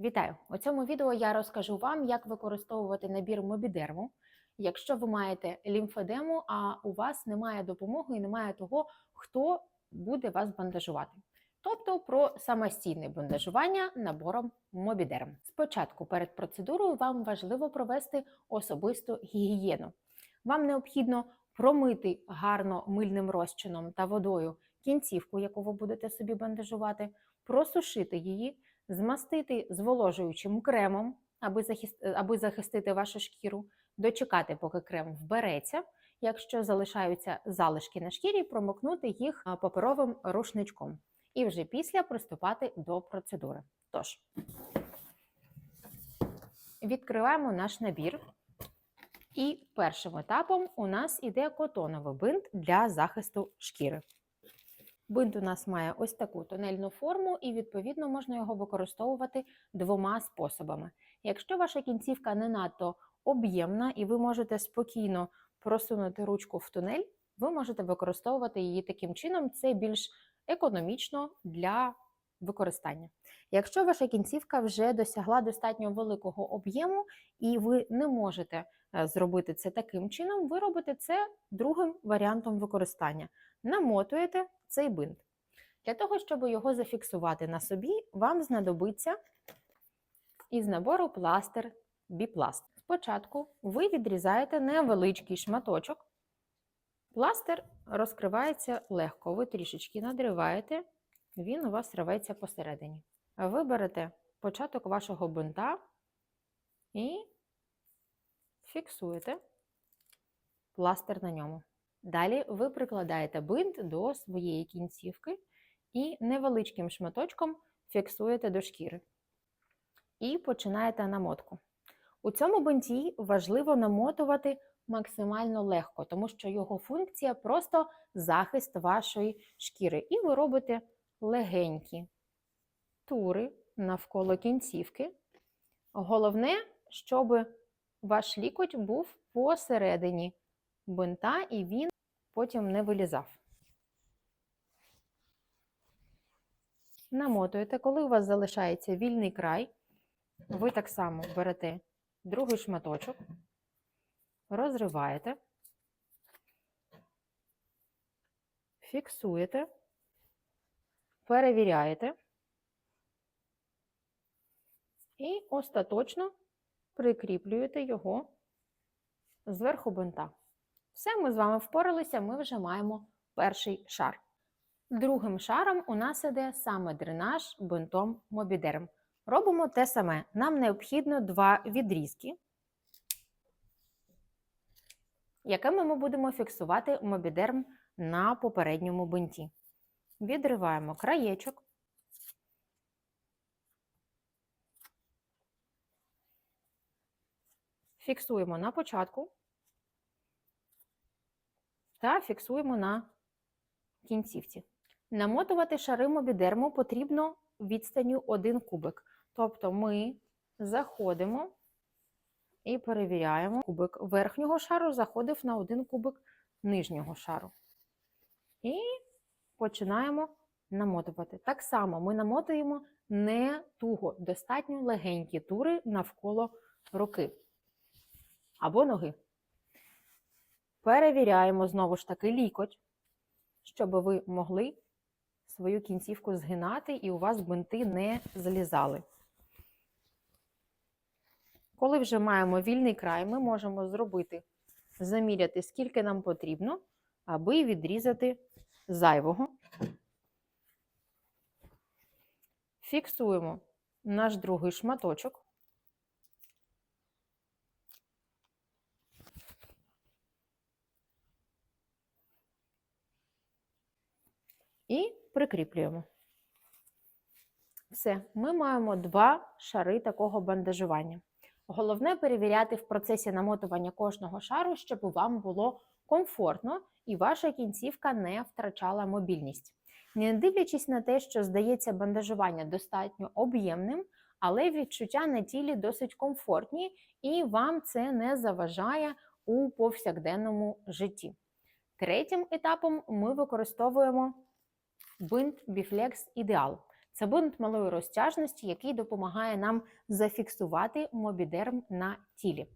Вітаю! У цьому відео я розкажу вам, як використовувати набір мобідерму, якщо ви маєте лімфедему, а у вас немає допомоги і немає того, хто буде вас бандажувати. Тобто про самостійне бандажування набором мобідерм. Спочатку перед процедурою вам важливо провести особисту гігієну. Вам необхідно промити гарно мильним розчином та водою кінцівку, яку ви будете собі бандажувати, просушити її змастити зволожуючим кремом, аби, захист... аби захистити вашу шкіру, дочекати, поки крем вбереться. Якщо залишаються залишки на шкірі, промокнути їх паперовим рушничком. І вже після приступати до процедури. Тож, відкриваємо наш набір. І першим етапом у нас іде котоновий бинт для захисту шкіри. Бинт у нас має ось таку тонельну форму, і, відповідно, можна його використовувати двома способами. Якщо ваша кінцівка не надто об'ємна і ви можете спокійно просунути ручку в тунель, ви можете використовувати її таким чином, це більш економічно для використання. Якщо ваша кінцівка вже досягла достатньо великого об'єму, і ви не можете зробити це таким чином, ви робите це другим варіантом використання. Намотуєте цей бинт. Для того, щоб його зафіксувати на собі, вам знадобиться із набору пластир біпласт. Спочатку ви відрізаєте невеличкий шматочок. Пластир розкривається легко. Ви трішечки надриваєте, він у вас рветься посередині. Ви берете початок вашого бинта і фіксуєте пластир на ньому. Далі ви прикладаєте бинт до своєї кінцівки і невеличким шматочком фіксуєте до шкіри. І починаєте намотку. У цьому бинті важливо намотувати максимально легко, тому що його функція просто захист вашої шкіри. І ви робите легенькі тури навколо кінцівки. Головне, щоб ваш лікоть був посередині бинта, і він потім не вилізав. Намотуєте, коли у вас залишається вільний край, ви так само берете другий шматочок, розриваєте, фіксуєте, перевіряєте і остаточно прикріплюєте його зверху бинта. Все, ми з вами впоралися, ми вже маємо перший шар. Другим шаром у нас іде саме дренаж бинтом мобідерм. Робимо те саме. Нам необхідно два відрізки, якими ми будемо фіксувати мобідерм на попередньому бинті. Відриваємо краєчок. Фіксуємо на початку та фіксуємо на кінцівці. Намотувати шари мобідерму потрібно відстанню 1 кубик. Тобто ми заходимо і перевіряємо, кубик верхнього шару заходив на 1 кубик нижнього шару. І починаємо намотувати. Так само ми намотуємо не туго, достатньо легенькі тури навколо руки або ноги. Перевіряємо знову ж таки лікоть, щоб ви могли свою кінцівку згинати і у вас бинти не злізали. Коли вже маємо вільний край, ми можемо зробити, заміряти, скільки нам потрібно, аби відрізати зайвого. Фіксуємо наш другий шматочок. І прикріплюємо. Все, ми маємо два шари такого бандажування. Головне перевіряти в процесі намотування кожного шару, щоб вам було комфортно і ваша кінцівка не втрачала мобільність. Не дивлячись на те, що здається бандажування достатньо об'ємним, але відчуття на тілі досить комфортні, і вам це не заважає у повсякденному житті. Третім етапом ми використовуємо бинт Біфлекс Ідеал. Це бинт малої розтяжності, який допомагає нам зафіксувати мобідерм на тілі.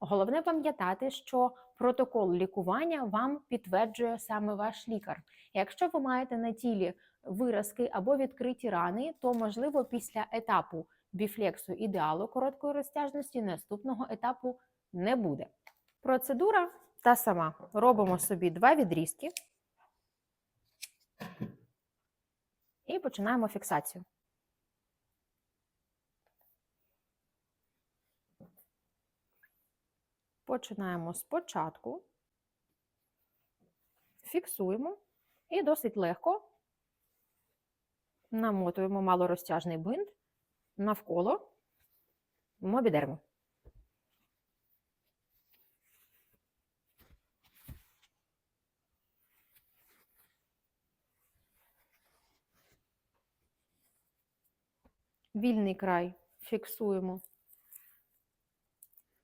Головне пам'ятати, що протокол лікування вам підтверджує саме ваш лікар. Якщо ви маєте на тілі виразки або відкриті рани, то можливо після етапу біфлексу ідеалу короткої розтяжності наступного етапу не буде. Процедура та сама. Робимо собі два відрізки і починаємо фіксацію. Починаємо спочатку, фіксуємо і досить легко намотуємо малорозтяжний бинт навколо мобідерму. Вільний край фіксуємо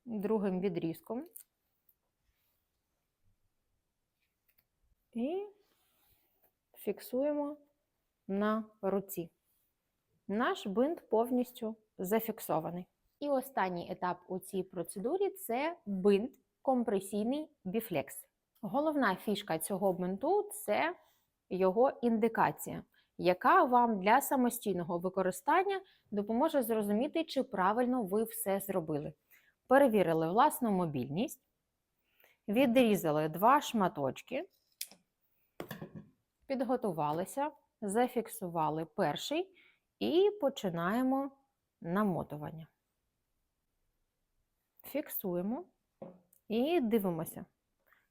другим відрізком. І фіксуємо на руці. Наш бинт повністю зафіксований. І останній етап у цій процедурі це бинт компресійний біфлекс. Головна фішка цього бинту це його індикація, яка вам для самостійного використання допоможе зрозуміти, чи правильно ви все зробили. Перевірили власну мобільність, відрізали два шматочки, підготувалися, зафіксували перший і починаємо намотування. Фіксуємо і дивимося.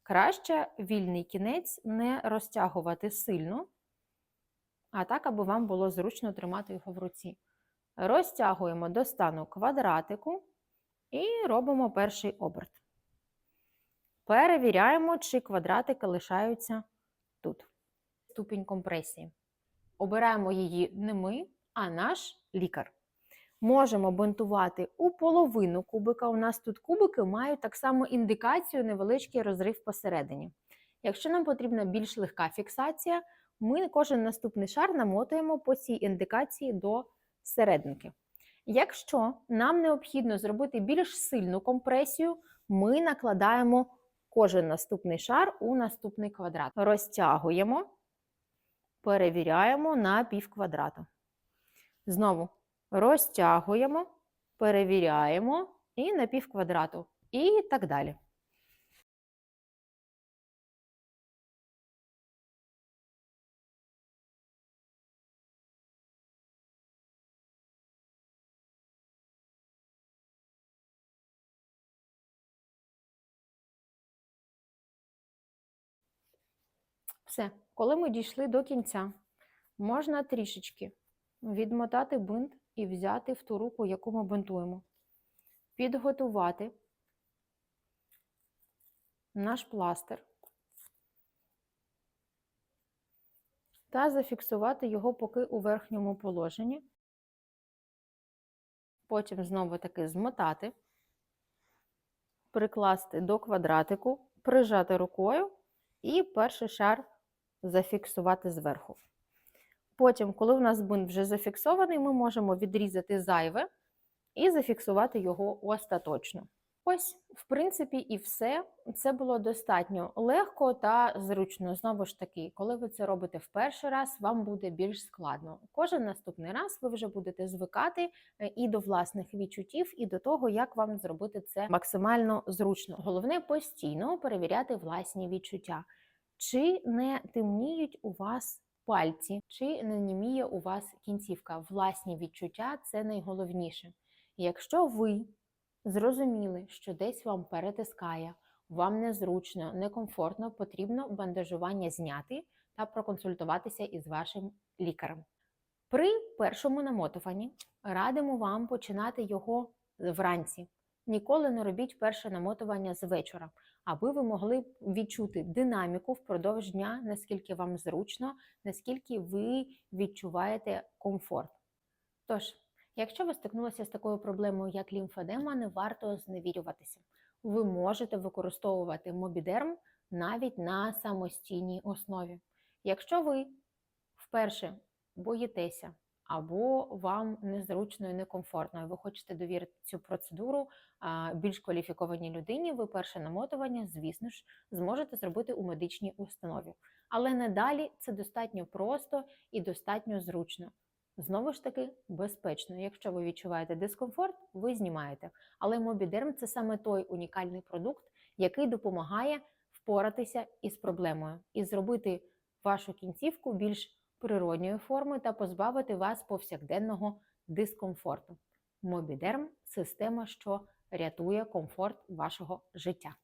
Краще вільний кінець не розтягувати сильно, а так, аби вам було зручно тримати його в руці. Розтягуємо до стану квадратику і робимо перший оберт. Перевіряємо, чи квадратики лишаються тут. Ступінь компресії. Обираємо її не ми, а наш лікар. Можемо бинтувати у половину кубика. У нас тут кубики мають так само індикацію невеличкий розрив посередині. Якщо нам потрібна більш легка фіксація, ми кожен наступний шар намотуємо по цій індикації до серединки. Якщо нам необхідно зробити більш сильну компресію, ми накладаємо кожен наступний шар у наступний квадрат. Розтягуємо, перевіряємо на пів квадрату. Знову розтягуємо, перевіряємо і на пів квадрату. І так далі. Все, коли ми дійшли до кінця, можна трішечки відмотати бинт і взяти в ту руку, яку ми бинтуємо. Підготувати наш пластир та зафіксувати його поки у верхньому положенні. Потім знову таки змотати, прикласти до квадратику, прижати рукою і перший шар зафіксувати зверху. Потім, коли у нас бинт вже зафіксований, ми можемо відрізати зайве і зафіксувати його остаточно. Ось, в принципі, і все. Це було достатньо легко та зручно. Знову ж таки, коли ви це робите в перший раз, вам буде більш складно. Кожен наступний раз ви вже будете звикати е, і до власних відчуттів, і до того, як вам зробити це максимально зручно. Головне постійно перевіряти власні відчуття. Чи не темніють у вас пальці, чи не німіє у вас кінцівка? Власні відчуття це найголовніше. Якщо ви зрозуміли, що десь вам перетискає, вам незручно, некомфортно, потрібно бандажування зняти та проконсультуватися із вашим лікарем. При першому намотуванні радимо вам починати його вранці. Ніколи не робіть перше намотування з вечора, аби ви могли відчути динаміку впродовж дня, наскільки вам зручно, наскільки ви відчуваєте комфорт. Тож, якщо ви стикнулися з такою проблемою, як лімфедема, не варто зневірюватися. Ви можете використовувати мобідерм навіть на самостійній основі. Якщо ви вперше боїтеся або вам незручно і некомфортно, ви хочете довірити цю процедуру більш кваліфікованій людині, ви перше намотування, звісно ж, зможете зробити у медичній установі. Але надалі це достатньо просто і достатньо зручно. Знову ж таки, безпечно. Якщо ви відчуваєте дискомфорт, ви знімаєте. Але Мобідерм це саме той унікальний продукт, який допомагає впоратися із проблемою і зробити вашу кінцівку більш природньої форми та позбавити вас повсякденного дискомфорту. Мобідерм система, що рятує комфорт вашого життя.